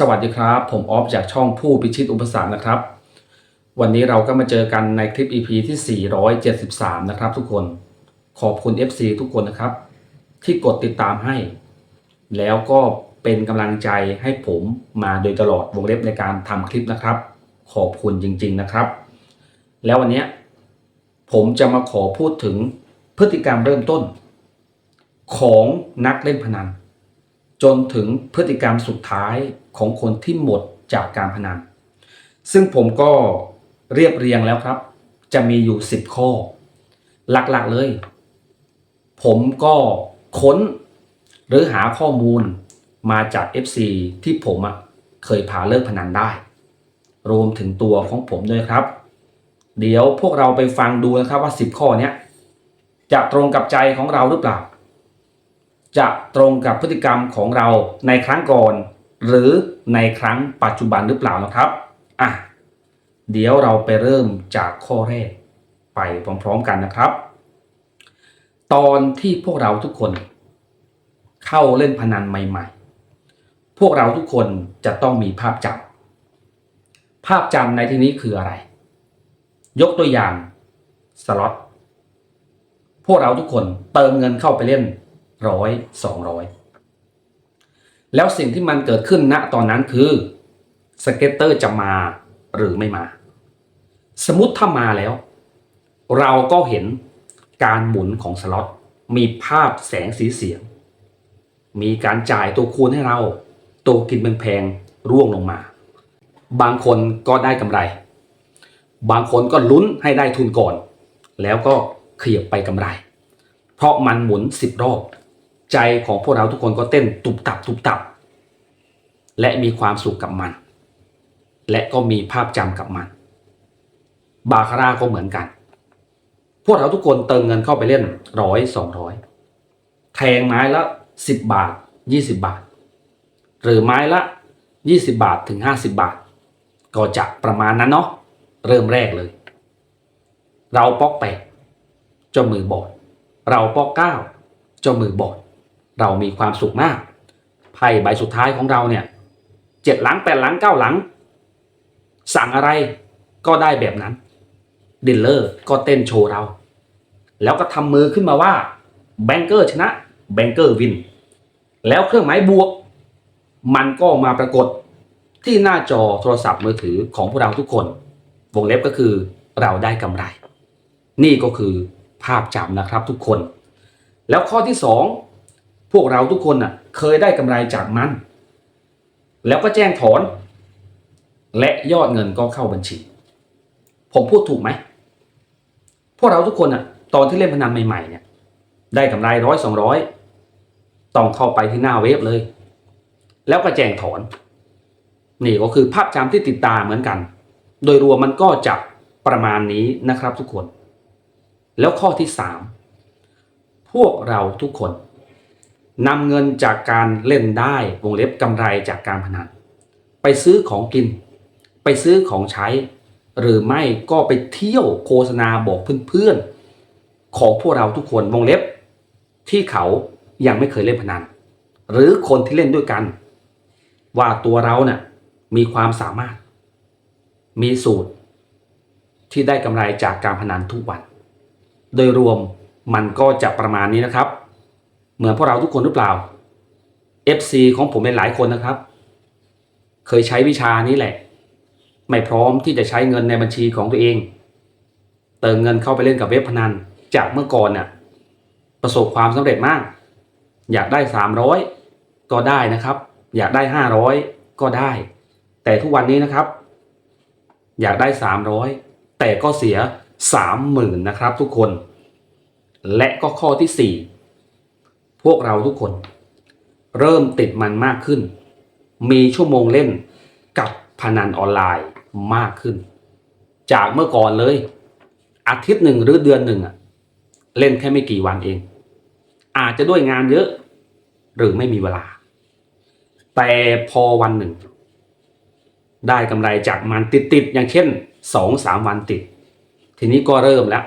สวัสดีครับ ผมออฟจากช่องผู้พิชิตอุปสรรคนะครับ วันนี้เราก็มาเจอกันในคลิป EP ที่ 473 นะครับทุกคนขอบคุณ FC ทุกคนนะครับ ที่กดติดตามให้ แล้วก็เป็นกำลังใจให้ผมมาโดยตลอดวงเล็บในการทำคลิปนะครับ ขอบคุณจริง ๆนะครับ แล้ววันนี้ผมจะมาขอพูดถึงพฤติกรรมเริ่มต้น ของนักเล่นพนัน จนถึงพฤติกรรมสุดท้ายของคนที่หมดจากการพนัน ซึ่งผมก็เรียบเรียงแล้วครับ จะมีอยู่ 10 ข้อ หลักๆเลย ผมก็ค้นหรือหาข้อมูลมาจาก FC ที่ผมเคยพาเลิกพนันได้ รวมถึงตัวของผมด้วยครับ เดี๋ยวพวกเราไปฟังดูนะครับว่า 10 ข้อนี้จะตรงกับใจของเราหรือเปล่า จะตรงกับพฤติกรรมของเราในครั้งก่อน หรือในครั้งปัจจุบันหรือเปล่านะครับอะเดี๋ยวเราไปเริ่มจากข้อแรกไปพร้อมๆกันนะครับ ตอนที่พวกเราทุกคน เข้าเล่นพนันใหม่ ๆ พวกเราทุกคนจะต้องมีภาพจำภาพจำในที่นี้คืออะไร ยกตัวอย่างสล็อตพวกเราทุกคนเติมเงินเข้าไปเล่น ร้อยสองร้อยแล้วสิ่งที่มันเกิดขึ้นณตอนนั้นคือสเก็ตเตอร์จะมาหรือไม่มา สมมติถ้ามาแล้ว เราก็เห็นการหมุนของสล็อตมีภาพแสงสีเสียง มีการจ่ายตัวคูณให้เรา ตัวกินแพงๆร่วงลงมา บางคนก็ได้กำไร บางคนก็ลุ้นให้ได้ทุนก่อน แล้วก็เขยับไปกำไร เพราะมันหมุนสิบรอบ ใจของพวกเราทุกคนก็เต้นตุบตับตุบตับ และมีความสุขกับมัน และก็มีภาพจำกับมัน บาคาร่าก็เหมือนกัน พวกเราทุกคนเติมเงินเข้าไปเล่นร้อยสองร้อยแทงไม้ละสิบบาทยี่สิบบาท หรือไม้ละยี่สิบบาทถึงห้าสิบาท ก็จะประมาณนั้นเนาะเริ่มแรกเลย เราปอกแปดเจ้ามือบอดเราปอกเก้าเจ้ามือบอด เรามีความสุขมาก ไพ่ใบสุดท้ายของเราเนี่ยเจ็ดหลังแปดหลังเก้าหลัง สั่งอะไรก็ได้แบบนั้นดิลเลอร์ก็เต้นโชว์เรา แล้วก็ทำมือขึ้นมาว่าแบงเกอร์ชนะแบงเกอร์วิน แล้วเครื่องหมายบวก มันก็มาปรากฏที่หน้าจอโทรศัพท์มือถือของพวกเราทุกคน วงเล็บก็คือเราได้กำไร นี่ก็คือภาพจำนะครับทุกคน แล้วข้อที่สอง พวกเราทุกคนน่ะ เคยได้กำไรจากมัน แล้วก็แจ้งถอน และยอดเงินก็เข้าบัญชี ผมพูดถูกไหม พวกเราทุกคนน่ะ ตอนที่เล่นพนันใหม่ๆเนี่ย ได้กำไรร้อยสองร้อยต้องเข้าไปที่หน้าเว็บเลย แล้วก็แจ้งถอน นี่ก็คือภาพจำที่ติดตาเหมือนกัน โดยรวมมันก็จะประมาณนี้นะครับทุกคน แล้วข้อที่สามพวกเราทุกคน นำเงินจากการเล่นได้วงเล็บกำไรจากการพนัน ไปซื้อของกิน ไปซื้อของใช้ หรือไม่ก็ไปเที่ยวโฆษณาบอกเพื่อนๆ ของพวกเราทุกคนวงเล็บ ที่เขายังไม่เคยเล่นพนัน หรือคนที่เล่นด้วยกัน ว่าตัวเราเนะ่ะมีความสามารถ มีสูตร ที่ได้กำไรจากการพนันทุกวัน โดยรวมมันก็จะประมาณนี้นะครับ เหมือนพวกเราทุกคนหรือเปล่า FC ของผมเป็นหลายคนนะครับ เคยใช้วิชานี้แหละ ไม่พร้อมที่จะใช้เงินในบัญชีของตัวเอง เติมเงินเข้าไปเล่นกับเว็บพนัน จากเมื่อก่อนน่ะประสบความสำเร็จมาก อยากได้สามร้อยก็ได้นะครับ อยากได้ห้าร้อยก็ได้ แต่ทุกวันนี้นะครับ อยากได้สามร้อยแต่ก็เสียสามหมื่นนะครับทุกคน และก็ข้อที่สี่ พวกเราทุกคน เริ่มติดมันมากขึ้น มีชั่วโมงเล่นกับพนันออนไลน์มากขึ้น จากเมื่อก่อนเลย อาทิตย์หนึ่งหรือเดือนหนึ่งอะเล่นแค่ไม่กี่วันเอง อาจจะด้วยงานเยอะ หรือไม่มีเวลา แต่พอวันหนึ่ง ได้กำไรจากมันติดๆอย่างเช่นสองสามวันติด ทีนี้ก็เริ่มแล้ว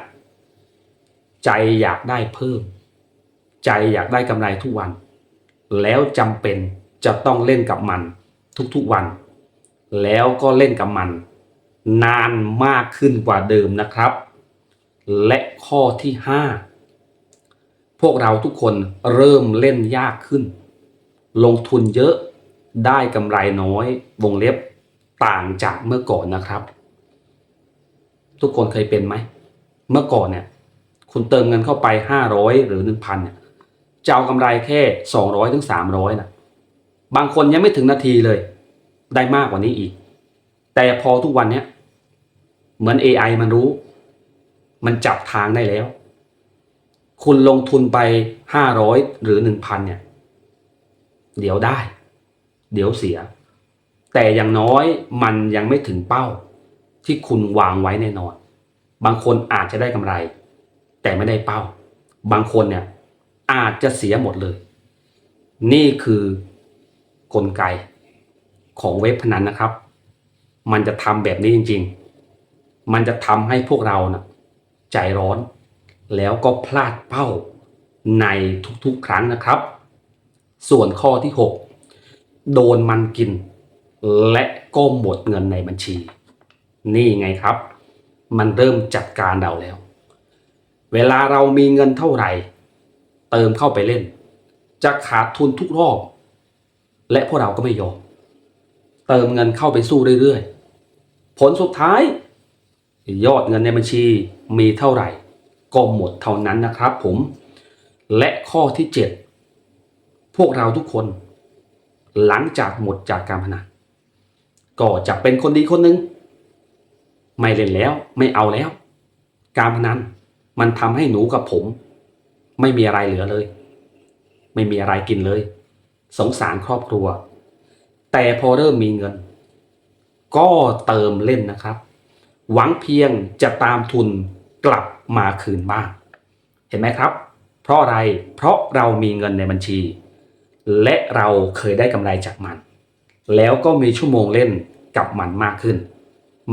ใจอยากได้เพิ่ม ใจอยากได้กำไรทุกวัน แล้วจำเป็นจะต้องเล่นกับมันทุกๆวัน แล้วก็เล่นกับมัน นานมากขึ้นกว่าเดิมนะครับ และข้อที่ 5 พวกเราทุกคนเริ่มเล่นยากขึ้น ลงทุนเยอะได้กำไรน้อยวงเล็บต่างจากเมื่อก่อนนะครับ ทุกคนเคยเป็นไหม เมื่อก่อนเนี่ย คุณเติมเงินเข้าไป 500 หรือ 1,000เนี่ย จะเอากำไรแค่200ถึง300นะบางคนยังไม่ถึงนาทีเลย ได้มากกว่านี้อีก แต่พอทุกวันเนี้ยเหมือน AI มันรู้ มันจับทางได้แล้ว คุณลงทุนไป500หรือ1,000เนี่ย เดี๋ยวได้ เดี๋ยวเสีย แต่อย่างน้อยมันยังไม่ถึงเป้า ที่คุณวางไว้แน่นอน บางคนอาจจะได้กำไร แต่ไม่ได้เป้า บางคนเนี่ย อาจจะเสียหมดเลย นี่คือกลไกของเว็บพนันนะครับ มันจะทำแบบนี้จริง ๆ มันจะทำให้พวกเรานะใจร้อน แล้วก็พลาดเป้าในทุกๆครั้งนะครับ ส่วนข้อที่ 6 โดนมันกิน และก็หมดเงินในบัญชี นี่ไงครับ มันเริ่มจัดการเราแล้ว เวลาเรามีเงินเท่าไหร่ เติมเข้าไปเล่น จะขาดทุนทุกรอบ และพวกเราก็ไม่ยอม เติมเงินเข้าไปสู้เรื่อยๆ ผลสุดท้าย ยอดเงินในบัญชีมีเท่าไหร่ ก็หมดเท่านั้นนะครับผม และข้อที่ 7 พวกเราทุกคน หลังจากหมดจากการพนันก็จะเป็นคนดีคนหนึ่งไม่เล่นแล้วไม่เอาแล้ว การพนันมันทำให้หนูกับผม ไม่มีอะไรเหลือเลย ไม่มีอะไรกินเลย สงสารครอบครัว แต่พอเริ่มมีเงิน ก็เติมเล่นนะครับ หวังเพียงจะตามทุนกลับมาคืนบ้าง เห็นไหมครับ เพราะอะไรเพราะเรามีเงินในบัญชี และเราเคยได้กำไรจากมัน แล้วก็มีชั่วโมงเล่นกับมันมากขึ้น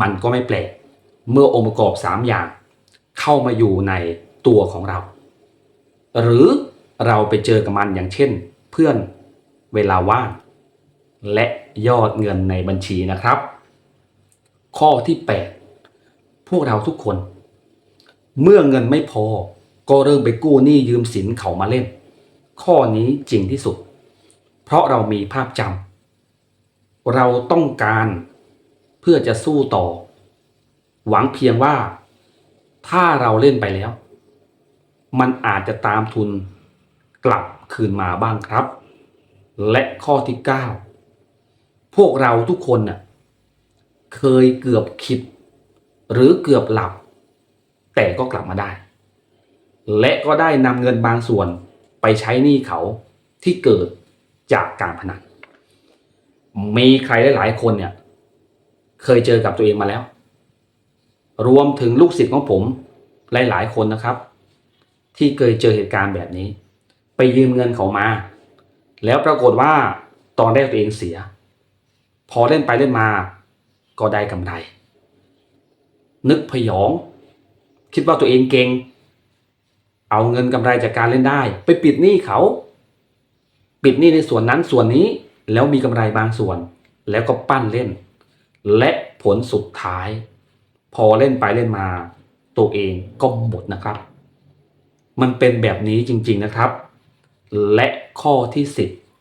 มันก็ไม่แปลกเมื่อองค์ประกอบ 3 อย่าง เข้ามาอยู่ในตัวของเรา หรือเราไปเจอกับมันอย่างเช่น เพื่อนเวลาว่างและยอดเงินในบัญชีนะครับ ข้อที่ 8 พวกเราทุกคน เมื่อเงินไม่พอก็เริ่มไปกู้หนี้ยืมสินเขามาเล่น ข้อนี้จริงที่สุด เพราะเรามีภาพจำเราต้องการเพื่อจะสู้ต่อ หวังเพียงว่า ถ้าเราเล่นไปแล้ว มันอาจจะตามทุนกลับคืนมาบ้างครับ และข้อที่ 9 พวกเราทุกคนน่ะเคยเกือบคิด หรือเกือบหลับ แต่ก็กลับมาได้ และก็ได้นำเงินบางส่วนไปใช้หนี้เขาที่เกิดจากการพนันมีใครหลายๆคนเนี่ย เคยเจอกับตัวเองมาแล้ว รวมถึงลูกศิษย์ของผมหลายๆคนนะครับ ที่เคยเจอเหตุการณ์แบบนี้ ไปยืมเงินเขามา แล้วปรากฏว่าตอนแรกตัวเองเสีย พอเล่นไปเล่นมา ก็ได้กำไร นึกพยอง คิดว่าตัวเองเก่ง เอาเงินกำไรจากการเล่นได้ ไปปิดหนี้เขา ปิดหนี้ในส่วนนั้นส่วนนี้แล้วมีกำไรบางส่วน แล้วก็ปั้นเล่น และผลสุดท้าย พอเล่นไปเล่นมา ตัวเองก็หมดนะครับ มันเป็นแบบนี้จริง ๆนะครับ และข้อที่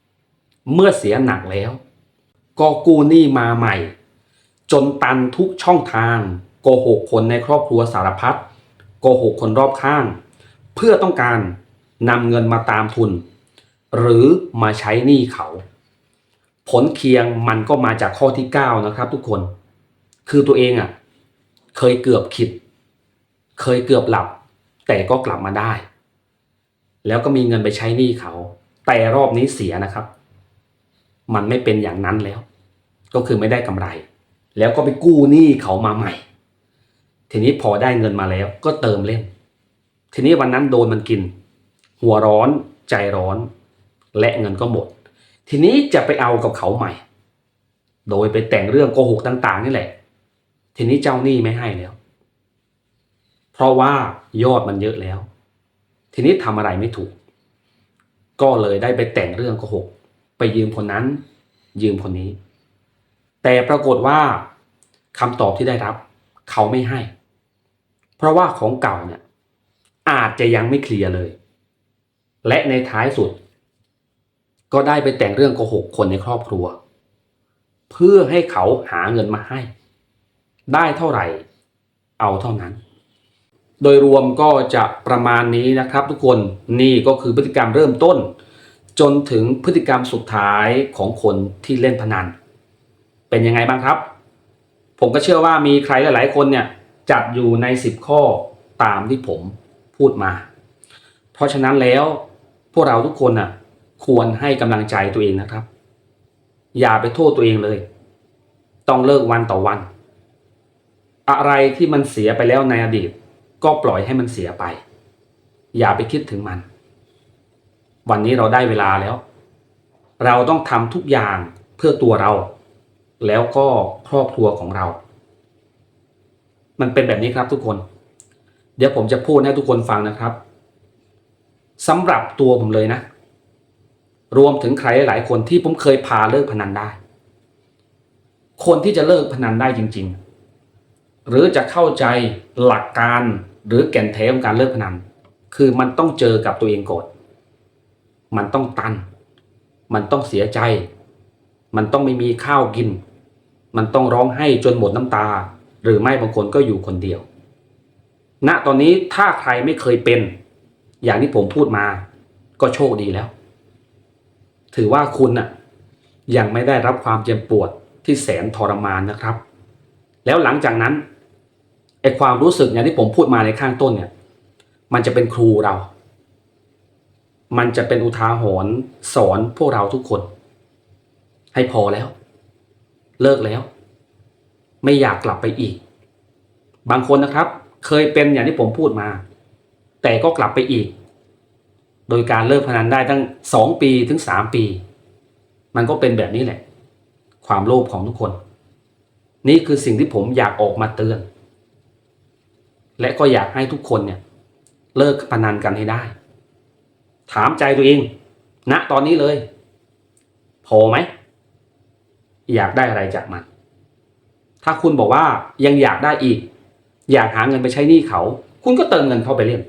10 เมื่อเสียหนักแล้ว ก็กู้หนี้มาใหม่ จนตันทุกช่องทางโกหกคนในครอบครัวสารพัดโกหกคนรอบข้าง เพื่อต้องการนำเงินมาตามทุน หรือมาใช้หนี้เขา ผลเคียงมันก็มาจากข้อที่ 9 นะครับทุกคน คือตัวเองอะ เคยเกือบคิด เคยเกือบหลับ แต่ก็กลับมาได้ แล้วก็มีเงินไปใช้หนี้เขา แต่รอบนี้เสียนะครับ มันไม่เป็นอย่างนั้นแล้ว ก็คือไม่ได้กำไร แล้วก็ไปกู้หนี้เขามาใหม่ ทีนี้พอได้เงินมาแล้ว ก็เติมเล่น ทีนี้วันนั้นโดนมันกิน หัวร้อนใจร้อน และเงินก็หมด ทีนี้จะไปเอากับเขาใหม่ โดยไปแต่งเรื่องโกหกต่าง ๆ นี่แหละ ทีนี้เจ้าหนี้ไม่ให้แล้ว เพราะว่า ยอดมันเยอะแล้ว ทีนี้ทำอะไรไม่ถูก ก็เลยได้ไปแต่งเรื่องโกหก ไปยืมคนนั้น ยืมคนนี้ แต่ปรากฏว่าคำตอบที่ได้รับ เขาไม่ให้ เพราะว่าของเก่าเนี่ยอาจจะยังไม่เคลียร์เลย และในท้ายสุด ก็ได้ไปแต่งเรื่องโกหกคนในครอบครัว เพื่อให้เขาหาเงินมาให้ ได้เท่าไหร่ เอาเท่านั้น โดยรวมก็จะประมาณนี้นะครับทุกคนนี่ก็คือพฤติกรรมเริ่มต้น จนถึงพฤติกรรมสุดท้ายของคนที่เล่นพนัน เป็นยังไงบ้างครับ ผมก็เชื่อว่ามีใครหลาย ๆ คนเนี่ยจัดอยู่ใน 10 ข้อตามที่ผมพูดมา เพราะฉะนั้นแล้วพวกเราทุกคนน่ะควรให้กำลังใจตัวเองนะครับ อย่าไปโทษตัวเองเลย ต้องเลิกวันต่อวัน อะไรที่มันเสียไปแล้วในอดีต ก็ปล่อยให้มันเสียไป อย่าไปคิดถึงมัน วันนี้เราได้เวลาแล้ว เราต้องทำทุกอย่างเพื่อตัวเรา แล้วก็ครอบครัวของเรา มันเป็นแบบนี้ครับทุกคน เดี๋ยวผมจะพูดให้ทุกคนฟังนะครับสำหรับตัวผมเลยนะ รวมถึงใครหลายคนที่ผมเคยพาเลิกพนันได้ คนที่จะเลิกพนันได้จริง ๆ หรือจะเข้าใจหลักการหรือแก่นแท้ของการเลิกพนัน คือมันต้องเจอกับตัวเองก่อนมันต้องตัน มันต้องเสียใจ มันต้องไม่มีข้าวกิน มันต้องร้องไห้จนหมดน้ำตา หรือไม่บางคนก็อยู่คนเดียวณตอนนี้ถ้าใครไม่เคยเป็น อย่างที่ผมพูดมา ก็โชคดีแล้ว ถือว่าคุณน่ะยังไม่ได้รับความเจ็บปวดที่แสนทรมานนะครับ แล้วหลังจากนั้น ไอความรู้สึกอย่างที่ผมพูดมาในข้างต้นเนี่ย มันจะเป็นครูเรา มันจะเป็นอุทาหรณ์สอนพวกเราทุกคน ให้พอแล้ว เลิกแล้ว ไม่อยากกลับไปอีก บางคนนะครับ เคยเป็นอย่างที่ผมพูดมา แต่ก็กลับไปอีก โดยการเลิกพนันได้ตั้งสองปีถึงสามปี มันก็เป็นแบบนี้แหละ ความโลภของทุกคน นี่คือสิ่งที่ผมอยากออกมาเตือน และก็อยากให้ทุกคนเนี่ยเลิกพนันกันให้ได้ ถามใจตัวเองณตอนนี้เลย พอไหม อยากได้อะไรจากมัน ถ้าคุณบอกว่ายังอยากได้อีก อยากหาเงินไปใช้หนี้เขา คุณก็เติมเงินเข้าไปเล่น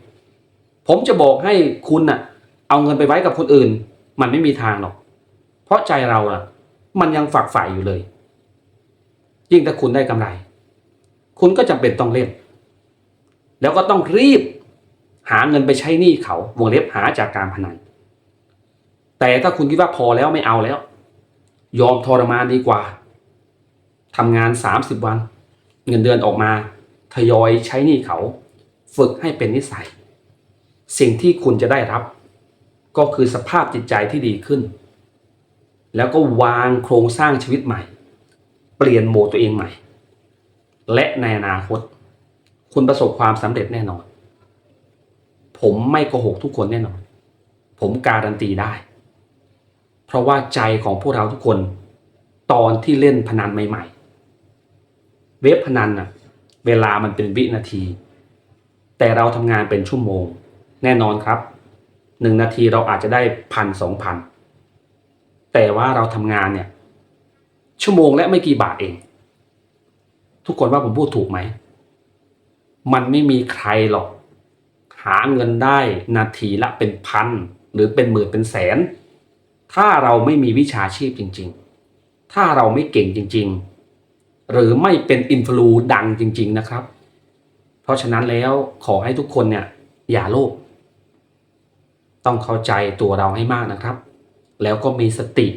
ผมจะบอกให้คุณน่ะ เอาเงินไปไว้กับคนอื่น มันไม่มีทางหรอก เพราะใจเราอะมันยังฝักใฝ่อยู่เลย ยิ่งถ้าคุณได้กำไร คุณก็จำเป็นต้องเล่น แล้วก็ต้องรีบหาเงินไปใช้หนี้เขาวงเล็บหาจากการพนัน แต่ถ้าคุณคิดว่าพอแล้วไม่เอาแล้ว ยอมทรมานดีกว่าทำงานสามสิบวัน เงินเดือนออกมาทยอยใช้หนี้เขา ฝึกให้เป็นนิสัย สิ่งที่คุณจะได้รับ ก็คือสภาพจิตใจที่ดีขึ้น แล้วก็วางโครงสร้างชีวิตใหม่ เปลี่ยนโหมดตัวเองใหม่ และในอนาคต คุณประสบความสำเร็จแน่นอน ผมไม่โกหกทุกคนแน่นอน ผมการันตีได้ เพราะว่าใจของพวกเราทุกคน ตอนที่เล่นพนันใหม่ ๆ เว็บพนันน่ะเวลามันเป็นวินาที แต่เราทำงานเป็นชั่วโมง แน่นอนครับหนึ่งนาทีเราอาจจะได้พันสองพันแต่ว่าเราทำงานเนี่ยชั่วโมงและไม่กี่บาทเอง ทุกคนว่าผมพูดถูกไหม มันไม่มีใครหรอก หาเงินได้นาทีละเป็นพันหรือเป็นหมื่นเป็นแสน ถ้าเราไม่มีวิชาชีพจริง ๆ ถ้าเราไม่เก่งจริง ๆ หรือไม่เป็นอินฟลูดังจริง ๆนะครับ เพราะฉะนั้นแล้วขอให้ทุกคนเนี่ยอย่าโลภต้องเข้าใจตัวเราให้มากนะครับ แล้วก็มีสติ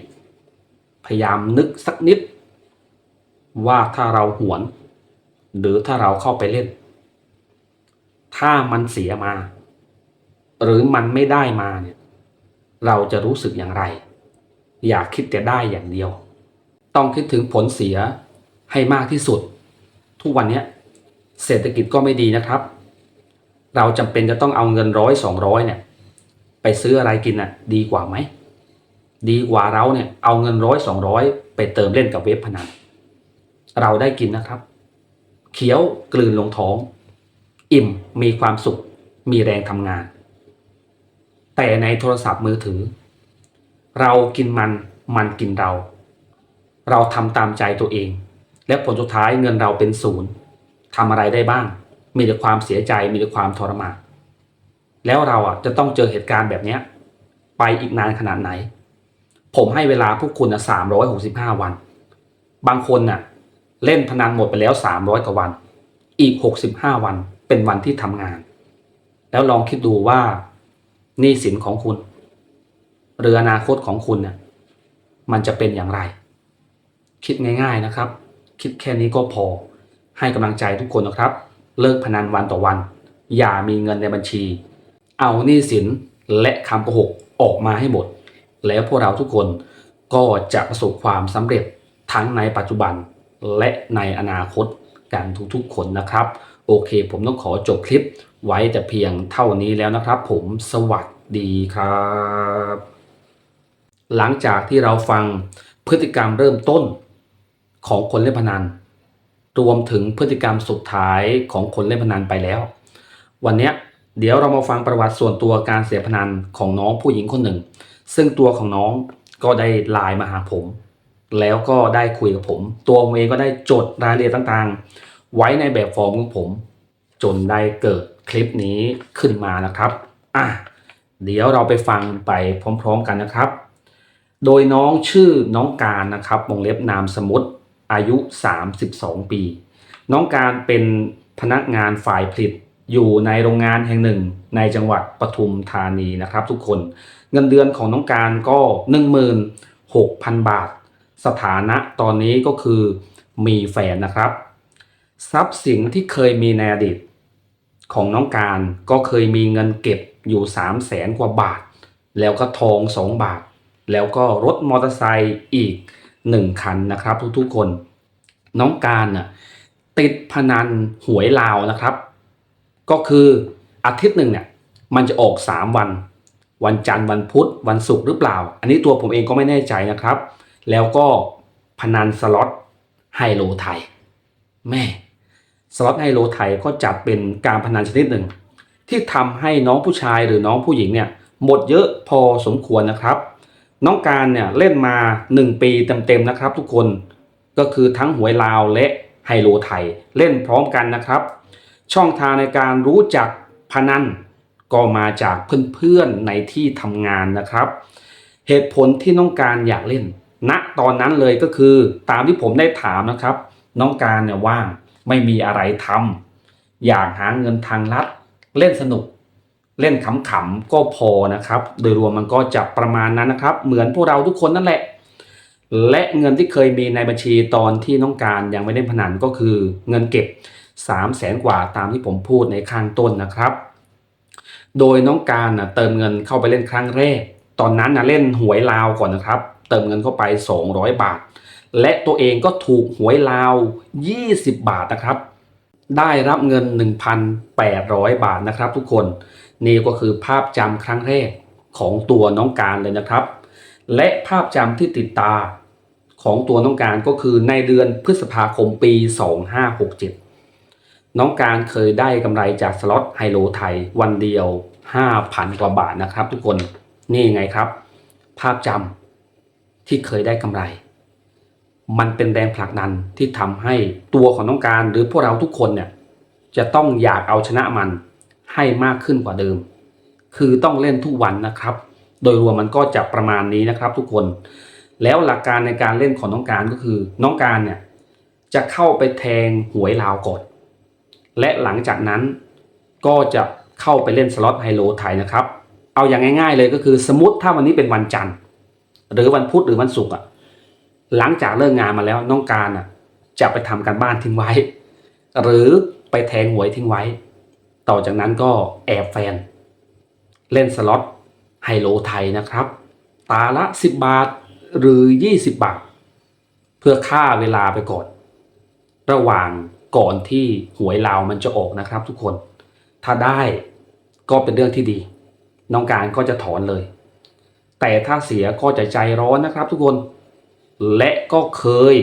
พยายามนึกสักนิด ว่าถ้าเราหวน หรือถ้าเราเข้าไปเล่น ถ้ามันเสียมา หรือมันไม่ได้มาเนี่ย เราจะรู้สึกอย่างไร อย่าคิดแต่ได้อย่างเดียว ต้องคิดถึงผลเสียให้มากที่สุด ทุกวันนี้เศรษฐกิจก็ไม่ดีนะครับ เราจำเป็นจะต้องเอาเงินร้อยสองร้อยเนี่ย ไปซื้ออะไรกินน่ะ ดีกว่าไหม ดีกว่าเราเนี่ย เอาเงินร้อยสองร้อยไปเติมเล่นกับเว็บพนันเราได้กินนะครับ เคี้ยวกลืนลงท้อง อิ่มมีความสุข มีแรงทำงาน แต่ในโทรศัพท์มือถือ เรากินมันมันกินเรา เราทำตามใจตัวเอง และผลสุดท้ายเงินเราเป็นศูนย์ทำอะไรได้บ้าง มีแต่ความเสียใจมีแต่ความทรมานแล้วเราอะจะต้องเจอเหตุการณ์แบบนี้ไปอีกนานขนาดไหน ผมให้เวลาพวกคุณอะสามร้อยหกสิบห้าวัน บางคนน่ะ เล่นพนันหมดไปแล้วสามร้อยกว่าวัน อีกหกสิบห้าวัน เป็นวันที่ทำงาน แล้วลองคิดดูว่าหนี้สินของคุณ หรืออนาคตของคุณเนี่ยมันจะเป็นอย่างไร คิดง่าย ๆนะครับ คิดแค่นี้ก็พอ ให้กำลังใจทุกคนนะครับ เลิกพนันวันต่อวัน อย่ามีเงินในบัญชี เอาหนี้สินและคำโกหกออกมาให้หมด แล้วพวกเราทุกคนก็จะประสบความสำเร็จทั้งในปัจจุบันและในอนาคตกันทุกๆคนนะครับ โอเค ผมต้องขอจบคลิปไว้แต่เพียงเท่านี้แล้วนะครับ ผมสวัสดีครับ หลังจากที่เราฟังพฤติกรรมเริ่มต้นของคนเล่นพนัน รวมถึงพฤติกรรมสุดท้ายของคนเล่นพนันไปแล้ว วันนี้เดี๋ยวเรามาฟังประวัติส่วนตัวการเสียพนันของน้องผู้หญิงคนหนึ่ง ซึ่งตัวของน้องก็ได้ไลน์มาหาผม แล้วก็ได้คุยกับผม ตัวผมเองก็ได้จดรายละเอียดต่างๆ ไว้ในแบบฟอร์มของผม จนได้เกิดคลิปนี้ขึ้นมานะครับอะเดี๋ยวเราไปฟังไปพร้อม ๆกันนะครับ โดยน้องชื่อน้องการนะครับวงเล็บนามสมุติอายุ 32 ปี น้องการเป็นพนักงานฝ่ายผลิตอยู่ในโรงงานแห่งหนึ่ง ในจังหวัดปทุมธานีนะครับทุกคน เงินเดือนของน้องการก็ 16,000 บาท สถานะตอนนี้ก็คือมีแฟนนะครับ ทรัพย์สินที่เคยมีในอดีตของน้องการก็เคยมีเงินเก็บอยู่3 0 0แสนกว่าบาท แล้วก็ทอง 2 บาท แล้วก็รถมอเตอร์ไซค์อีก 1 คันนะครับ ทุกๆคน น้องการน่ะติดพนันหวยลาวนะครับ ก็คืออาทิตย์หนึ่งเนี่ยมันจะออก 3 วัน วันจันทร์วันพุธวันศุกร์หรือเปล่า อันนี้ตัวผมเองก็ไม่แน่ใจนะครับ แล้วก็พนันสล็อตไฮโลไทย แม่ สล็อตไฮโลไทยก็จัดเป็นการพนันชนิดหนึ่ง ที่ทำให้น้องผู้ชายหรือน้องผู้หญิงเนี่ยหมดเยอะพอสมควรนะครับ น้องการเนี่ยเล่นมา 1 ปีเต็มๆนะครับทุกคนก็คือทั้งหวยลาวและไฮโลไทยเล่นพร้อมกันนะครับ ช่องทางในการรู้จักพนันก็มาจากเพื่อนๆในที่ทำงานนะครับ เหตุผลที่น้องการอยากเล่นณตอนนั้นเลยก็คือตามที่ผมได้ถามนะครับ น้องการเนี่ยว่าง ไม่มีอะไรทำอยากหาเงินทางลัด เล่นสนุก เล่นขำๆก็พอนะครับ โดยรวมมันก็จะประมาณนั้นนะครับ เหมือนพวกเราทุกคนนั่นแหละ และเงินที่เคยมีในบัญชีตอนที่น้องการยังไม่ได้พนันก็คือเงินเก็บ3 0 0แสนกว่าตามที่ผมพูดในข้างต้นนะครับ โดยน้องการนะเติมเงินเข้าไปเล่นครั้งแรก ตอนนั้นนะเล่นหวยลาวก่อนนะครับ เติมเงินเข้าไป 200 บาท และตัวเองก็ถูกหวยลาว 20 บาทนะครับ ได้รับเงิน 1,800 บาทนะครับ ทุกคนนี่ก็คือภาพจำครั้งแรกของตัวน้องการเลยนะครับ และภาพจำที่ติดตาของตัวน้องการก็คือในเดือนพฤษภาคมปี 2567 น้องการเคยได้กำไรจากสล็อตไฮโลไทยวันเดียว 5,000 กว่าบาทนะครับ ทุกคนนี่ไงครับ ภาพจำที่เคยได้กำไร มันเป็นแรงผลักดันที่ทำให้ตัวของน้องการหรือพวกเราทุกคนเนี่ยจะต้องอยากเอาชนะมันให้มากขึ้นกว่าเดิม คือต้องเล่นทุกวันนะครับ โดยรวมมันก็จะประมาณนี้นะครับทุกคน แล้วหลักการในการเล่นของน้องการก็คือ น้องการเนี่ยจะเข้าไปแทงหวยลาวก่อนและหลังจากนั้นก็จะเข้าไปเล่นสล็อตไฮโลไทยนะครับ เอาอย่างง่าย ๆ เลยก็คือสมมติถ้าวันนี้เป็นวันจันทร์ หรือวันพุธหรือวันศุกร์อะ หลังจากเลิกงานมาแล้วน้องการอะ จะไปทำการบ้านทิ้งไว้ หรือไปแทงหวยทิ้งไว้ ต่อจากนั้นก็แอบแฟน เล่นสล็อตไฮโลไทยนะครับ ตาละ 10 บาทหรือ 20 บาท เพื่อค่าเวลาไปก่อน ระหว่างก่อนที่หวยลาวมันจะออกนะครับทุกคน ถ้าได้ก็เป็นเรื่องที่ดี น้องการก็จะถอนเลย แต่ถ้าเสียก็จะใจร้อนนะครับทุกคน และก็เคย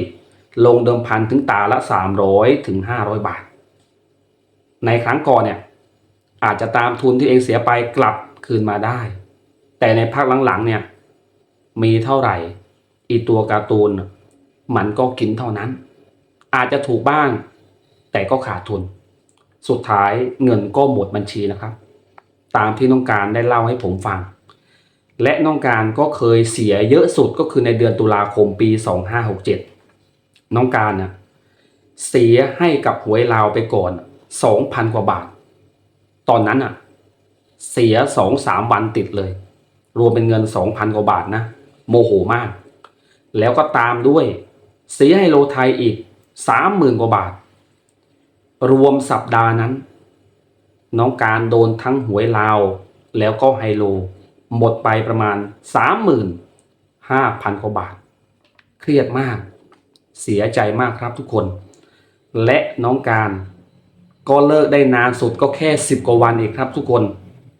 ลงเดิมพันถึงตาละ 300ถึง500 บาท ในครั้งก่อนเนี่ยอาจจะตามทุนที่เองเสียไปกลับคืนมาได้ แต่ในภาคหลังๆเนี่ยมีเท่าไหร่ อีตัวการ์ตูน มันก็กินเท่านั้น อาจจะถูกบ้าง แต่ก็ขาดทุน สุดท้ายเงินก็หมดบัญชีนะครับ ตามที่น้องการได้เล่าให้ผมฟัง และน้องการก็เคยเสียเยอะสุดก็คือในเดือนตุลาคมปี 2567 น้องการน่ะเสียให้กับหวยลาวไปก่อน 2,000 กว่าบาท ตอนนั้นอะ เสียสองสามวันติดเลย รวมเป็นเงิน 2,000 กว่าบาทนะ โมโหมาก แล้วก็ตามด้วย เสียให้โลไทยอีก 30,000 กว่าบาท รวมสัปดาห์นั้น น้องการโดนทั้งหวยลาว แล้วก็ไฮโล หมดไปประมาณ 35,000กว่าบาท เครียดมาก เสียใจมากครับทุกคน และน้องการก็เลิกได้นานสุดก็แค่ 10 กว่าวันเองครับทุกคน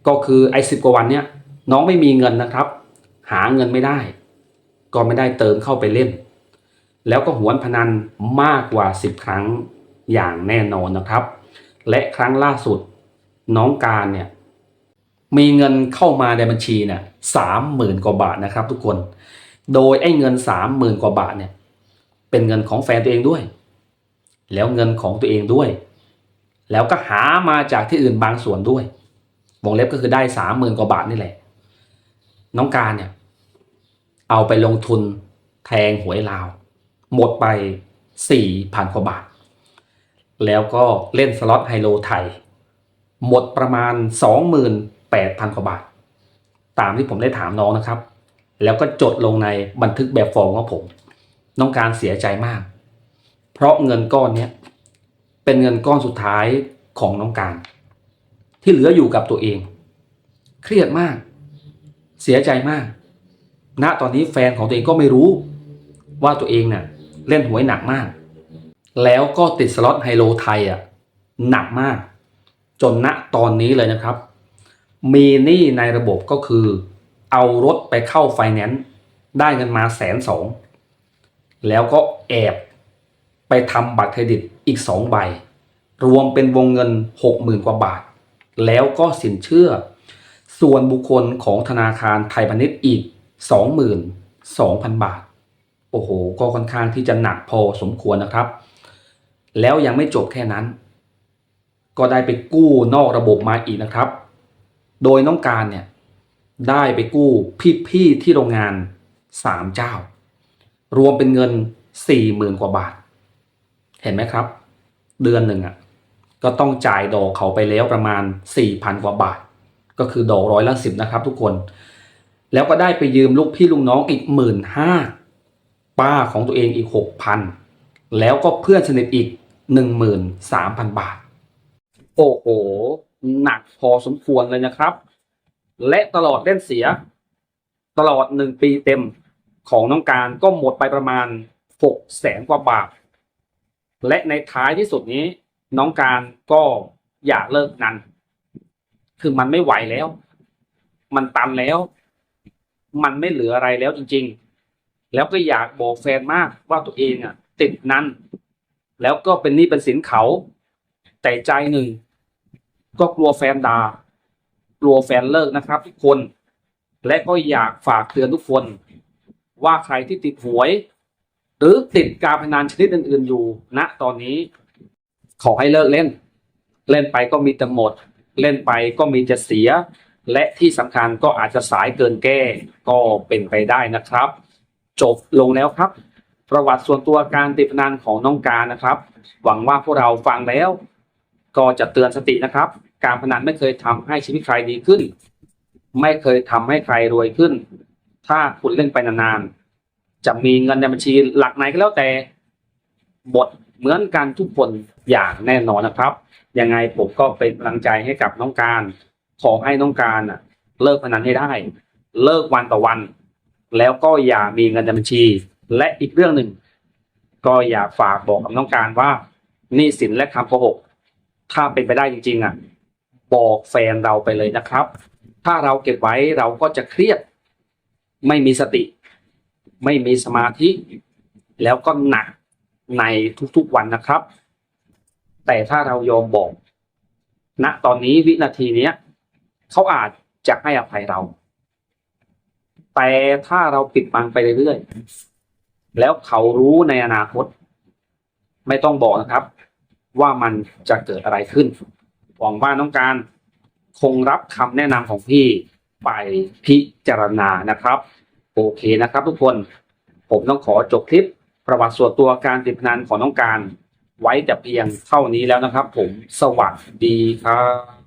ก็คือไอ้สิกว่าวันเนี้ยน้องไม่มีเงินนะครับ หาเงินไม่ได้ ก็ไม่ได้เติมเข้าไปเล่น แล้วก็หวนพนันมากกว่า 10 ครั้งอย่างแน่นอนนะครับ และครั้งล่าสุดน้องการเนี่ย มีเงินเข้ามาในบัญชีเนี่ยสามหมื่นกว่าบาทนะครับ ทุกคน โดยไอ้เงินสามหมื่นกว่าบาทเนี่ยเป็นเงินของแฟนตัวเองด้วย แล้วเงินของตัวเองด้วย แล้วก็หามาจากที่อื่นบางส่วนด้วย วงเล็บก็คือได้สามหมื่นกว่าบาทนี่แหละ น้องการเนี่ยเอาไปลงทุนแทงหวยลาว หมดไปสี่พันกว่าบาท แล้วก็เล่นสล็อตไฮโลไทย หมดประมาณสองหมื่น แปดพันกว่าบาท ตามที่ผมได้ถามน้องนะครับ แล้วก็จดลงในบันทึกแบบฟอร์มของผม น้องการเสียใจมาก เพราะเงินก้อนนี้เป็นเงินก้อนสุดท้ายของน้องการ ที่เหลืออยู่กับตัวเอง เครียดมาก เสียใจมาก ณตอนนี้แฟนของตัวเองก็ไม่รู้ว่าตัวเองเนี่ยเล่นหวยหนักมาก แล้วก็ติดสล็อตไฮโลไทยอะหนักมาก จนณตอนนี้เลยนะครับ มีหนี้ในระบบก็คือ เอารถไปเข้าไฟแนนซ์ได้เงินมาแสนสองแล้วก็แอบไปทำบัตรเครดิตอีกสองใบ รวมเป็นวงเงิน 60,000 กว่าบาท แล้วก็สินเชื่อ ส่วนบุคคลของธนาคารไทยพาณิชย์อีก 22,000 บาท โอ้โห ก็ค่อนข้างที่จะหนักพอสมควรนะครับ แล้วยังไม่จบแค่นั้น ก็ได้ไปกู้นอกระบบมาอีกนะครับ โดยน้องการเนี่ยได้ไปกู้พี่ๆที่โรงงาน3เจ้า รวมเป็นเงิน40,000กว่าบาท เห็นไหมครับ เดือนหนึ่งอะก็ต้องจ่ายดอกเขาไปแล้วประมาณ4,000กว่าบาท ก็คือดอกร้อยละสิบนะครับทุกคน แล้วก็ได้ไปยืมลูกพี่ลุงน้องอีกหมื่นห้าป้าของตัวเองอีกหกพันแล้วก็เพื่อนสนิทอีกหนึ่งหมื่นสามพันบาท โอ้โห หนักพอสมควรเลยนะครับ และตลอดเล่นเสีย ตลอดหนึ่งปีเต็มของน้องการก็หมดไปประมาณหกแสนกว่าบาท และในท้ายที่สุดนี้ น้องการก็อยากเลิกนันคือมันไม่ไหวแล้ว มันตันแล้ว มันไม่เหลืออะไรแล้วจริง ๆ แล้วก็อยากบอกแฟนมากว่าตัวเองอะ ติดนั้น แล้วก็เป็นหนี้เป็นสินเขา แต่ใจหนึ่ง ก็กลัวแฟนดา่ากลัวแฟนเลิกนะครับ ทุกคน และก็อยากฝากเตือนทุกคน ว่าใครที่ติดหวย หรือติดการพนันชนิดอื่น ๆอยู่ณตอนนี้ ขอให้เลิกเล่น เล่นไปก็มีแต่หมด เล่นไปก็มีจะเสีย และที่สำคัญก็อาจจะสายเกินแก้ก็เป็นไปได้นะครับ จบลงแล้วครับประวัติส่วนตัวการติดพนันของน้องการนะครับ หวังว่าพวกเราฟังแล้ว ก็จะเตือนสตินะครับ การพนันไม่เคยทำให้ชีวิตใครดีขึ้น ไม่เคยทำให้ใครรวยขึ้น ถ้าคุณเล่นไปนานๆจะมีเงินในบัญชีหลักไหนก็แล้วแต่บทเหมือนกันทุกคนอย่างแน่นอนนะครับ ยังไงผมก็เป็นกำลังใจให้กับน้องการขอให้น้องการน่ะ เลิกพนันให้ได้ เลิกวันต่อวัน แล้วก็อย่ามีเงินในบัญชี และอีกเรื่องหนึ่ง ก็อยากฝากบอกกับน้องการว่านี้สินและคำโกหก ถ้าเป็นไปได้จริง ๆ อะ บอกแฟนเราไปเลยนะครับ ถ้าเราเก็บไว้เราก็จะเครียด ไม่มีสติ ไม่มีสมาธิ แล้วก็หนักในทุกๆวันนะครับ แต่ถ้าเรายอมบอกณตอนนี้วินาทีเนี้ยเขาอาจจะให้อภัยเรา แต่ถ้าเราปิดบังไปเรื่อยๆ แล้วเขารู้ในอนาคต ไม่ต้องบอกนะครับ ว่ามันจะเกิดอะไรขึ้น หวังว่าน้องการคงรับคำแนะนำของพี่ไปพิจารณานะครับ โอเคนะครับทุกคนผมต้องขอจบคลิปประวัติส่วนตัวการติดพนันของน้องการ ไว้แต่เพียงเท่านี้แล้วนะครับ ผมสวัสดีครับ